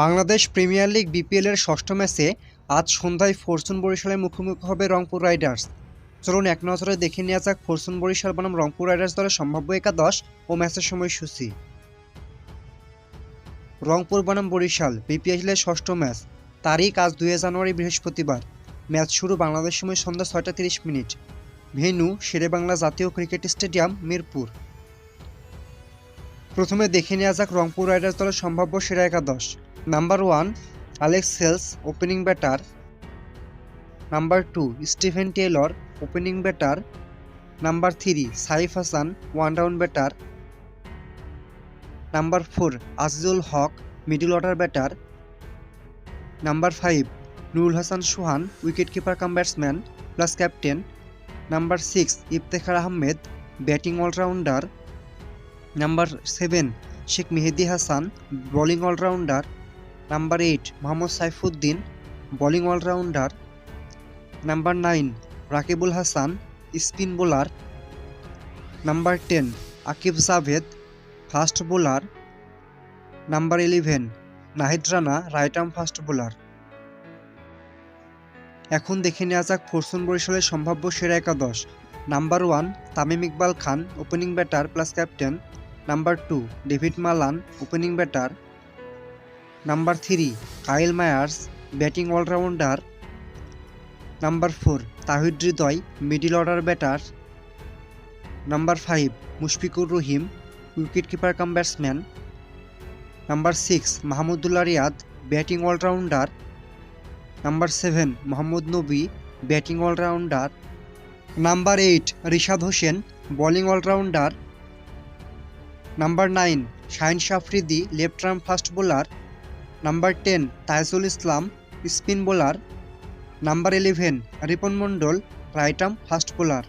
Bangladesh premier league বিপিএলের ষষ্ঠ ম্যাচে আজ সন্ধ্যায় ফরচুন বরিশালের মুখোমুখি হবে রংপুর রাইডার্স। চলুন এক নজরে দেখে নেওয়া যাক ফরচুন বরিশাল বনাম রংপুর রাইডার্স দলের সম্ভাব্য একাদশ ও ম্যাচের সময়সূচি। রংপুর বনাম বরিশাল বিপিএলের ষষ্ঠ ম্যাচ। তারিখ আজ দুই জানুয়ারি, বৃহস্পতিবার। ম্যাচ শুরু বাংলাদেশ সময় সন্ধ্যা ছয়টা তিরিশ মিনিট। ভেন্যু শেরেবাংলা জাতীয় ক্রিকেট স্টেডিয়াম, মিরপুর। প্রথমে দেখে নেওয়া যাক রংপুর রাইডার্স দলের সম্ভাব্য সেরা একাদশ। Number one Alex Hales opening batter number two Stephen Taylor opening batter number three Saif Hasan one down batter number four Azizul Haque middle order batter number five Nurul Hasan Sohan wicketkeeper cum batsman plus captain number six Iftikhar Ahmed batting allrounder number seven Sheikh Mehedi Hasan bowling allrounder number eight, Mohammad Saifuddin, bowling allrounder. Number nine, Rakibul Hasan, spin bowler. Number ten, Aqib Javed, fast bowler. Number eleven, Nahid Rana, right arm fast bowler. এখন দেখে নেওয়া যাক Fortune বরিশালের সম্ভাব্য সেরা একাদশ। Number one, Tamim Iqbal Khan, opening batter plus captain. Number two, David Malan, opening batter. Number three, Kyle Mayers, batting allrounder. Number four Towhid Hridoy, middle order batter. Number five, Mushfiqur Rahim wicketkeeper cum batsman. Number six, Mahmudullah Riyad, batting allrounder. Number seven, Mohammad Nabi, batting allrounder. Number eight, Rishad Hossain, bowling allrounder. Number nine, Shaheen Shah Afridi left arm fast bowler. Number ten Taijul Islam spin bowler. Number eleven Ripon Mondal right arm fast bowler.